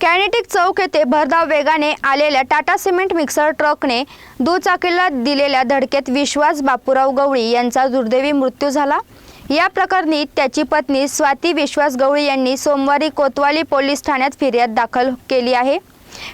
Kinetic चौक येथे भरधाव वेगाने आलेल्या टाटा सिमेंट मिक्सर ट्रकने दुचाकीला दिलेल्या धडकेत विश्वास बापूराव गवळी यांचा दुर्दैवी मृत्यू झाला. या प्रकरणी त्याची पत्नी स्वाती विश्वास गवळी यांनी सोमवारी कोतवाली पोलीस ठाण्यात फिर्याद दाखल केली आहे.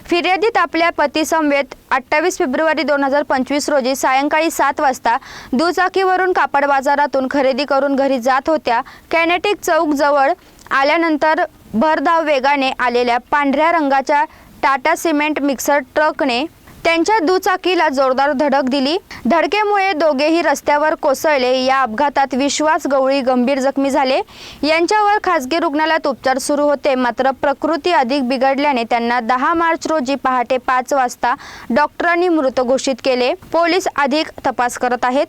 फिर्यादीत आपल्या पतीसमवेत अठ्ठावीस फेब्रुवारी दोन हजार पंचवीस रोजी सायंकाळी सात वाजता दुचाकीवरून कापड बाजारातून खरेदी करून घरी जात होत्या. कॅनेटिक चौक जवळ आल्यानंतर भरधाव वेगाने आलेल्या पांढऱ्या रंगाच्या टाटा सिमेंट मिक्सर ट्रकने त्यांच्या दुचाकीला जोरदार धडक दिली. धडकेमुळे दोघेही रस्त्यावर कोसळले. या अपघातात विश्वास गवळी गंभीर जखमी झाले. यांच्यावर खासगी रुग्णालयात उपचार सुरू होते. मात्र प्रकृती अधिक बिघडल्याने त्यांना दहा मार्च रोजी पहाटे पाच वाजता डॉक्टरांनी मृत घोषित केले. पोलीस अधिक तपास करत आहेत.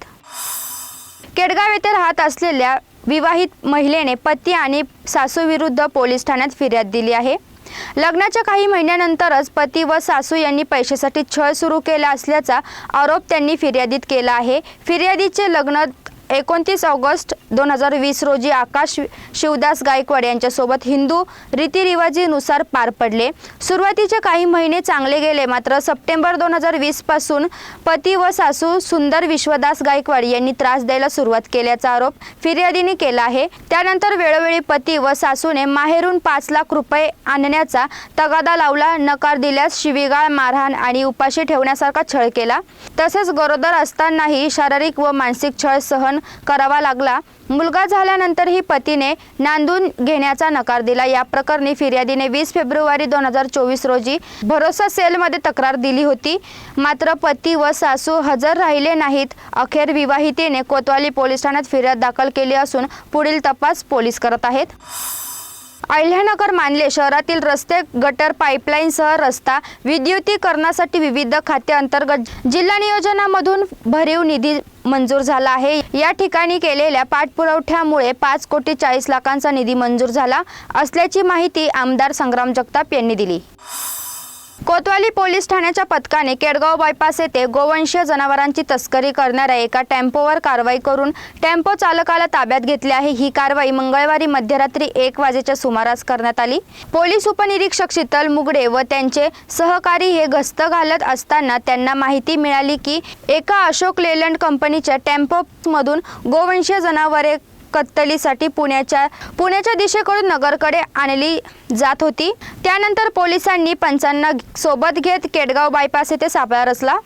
केडगाव येथे राहत असलेल्या विवाहित महिलेने पती आणि सासूविरुद्ध पोलीस ठाण्यात फिर्याद दिली आहे. लग्नाच्या काही महिन्यानंतरच पती व सासू यांनी पैशासाठी छळ सुरू केला असल्याचा आरोप त्यांनी फिर्यादीत केला आहे. फिर्यादीचे लग्न एकोणतीस ऑगस्ट दोन हजार वीस रोजी आकाश शिवदास गायकवाड यांच्यासोबत हिंदू रीतिरिवाजीनुसार पार पडले. सुरुवातीचे काही महिने चांगले गेले मात्र सप्टेंबर दोन हजार वीसपासून पती व सासू सुंदर विश्वदास गायकवाड यांनी त्रास द्यायला सुरुवात केल्याचा आरोप फिर्यादीने केला आहे. त्यानंतर वेळोवेळी पती व सासूने माहेरून पाच लाख रुपये आणण्याचा तगादा लावला नकार दिल्यास शिवीगाळ मारहाण आणि उपाशी ठेवण्यासारखा छळ केला. तसेच गरोदर असतानाही शारीरिक व मानसिक छळ सहन करावा लागला. मुलगा झाल्यानंतरही पतीने नांदून घेण्याचा नकार दिला. या प्रकरणी फिर्यादीने वीस फेब्रुवारी दोन हजार चोवीस रोजी भरोसा सेलमध्ये तक्रार दिली होती. मात्र पती व सासू हजर राहिले नाहीत. अखेर विवाहितेने कोतवाली पोलीस ठाण्यात फिर्याद दाखल केली असून पुढील तपास पोलीस करत आहेत. अहिल्यानगर मानले शहरातील रस्ते गटर पाईपलाईनसह रस्ता विद्युतीकरणासाठी विविध खाते अंतर्गत जिल्हा नियोजनामधून भरीव निधी मंजूर झाला आहे. या ठिकाणी केलेल्या पाठपुरवठ्यामुळे पाच कोटी चाळीस लाखांचा निधी मंजूर झाला असल्याची माहिती आमदार संग्राम जगताप यांनी दिली. कोतवाली पोलीस ठाण्याच्या पथकाने केडगाव बायपास येथे गोवंशीय जनावरांची तस्करी करणाऱ्या एका टेम्पोवर कारवाई करून टेम्पो चालकाला ताब्यात घेतले आहे. ही कारवाई मंगळवारी मध्यरात्री एक वाजेच्या सुमारास करण्यात आली. पोलीस उपनिरीक्षक शीतल मुगडे व त्यांचे सहकारी हे गस्त घालत असताना त्यांना माहिती मिळाली की एका अशोक लेलंड कंपनीच्या टेम्पोमधून गोवंशीय जनावरे कत्तलीसाठी पुण्याच्या पुण्याच्या दिशेकडून नगरकडे आणली जात होती. त्यानंतर पोलिसांनी पंचांना सोबत घेत केडगाव बायपास येथे सापळा रचला.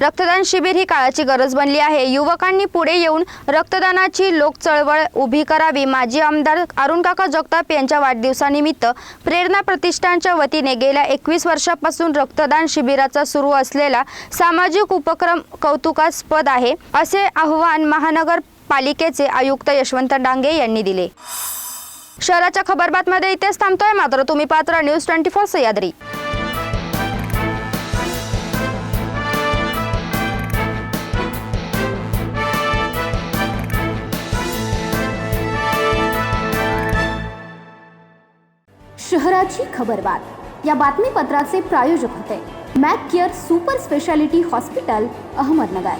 रक्तदान शिबिर ही काळाची गरज बनली आहे. युवकांनी पुढे येऊन रक्तदानाची लोकचळवळ उभी करावी. माजी आमदार अरुणकाका जगताप यांच्या वाढदिवसानिमित्त प्रेरणा प्रतिष्ठानच्या वतीने गेल्या एकवीस वर्षापासून रक्तदान शिबिराचा सुरू असलेला सामाजिक उपक्रम कौतुकास्पद आहे असे आव्हान महानगर पालिकेचे आयुक्त यशवंत डांगे यांनी दिले. शहराच्या खबरबातमध्ये इथेच थांबतोय मात्र तुम्ही पात्र न्यूज ट्वेंटी फोर सह्याद्री. शहराची खबरबात. या बातमीपत्राचे प्रायोजक होते. Mac Care super speciality hospital Ahmednagar.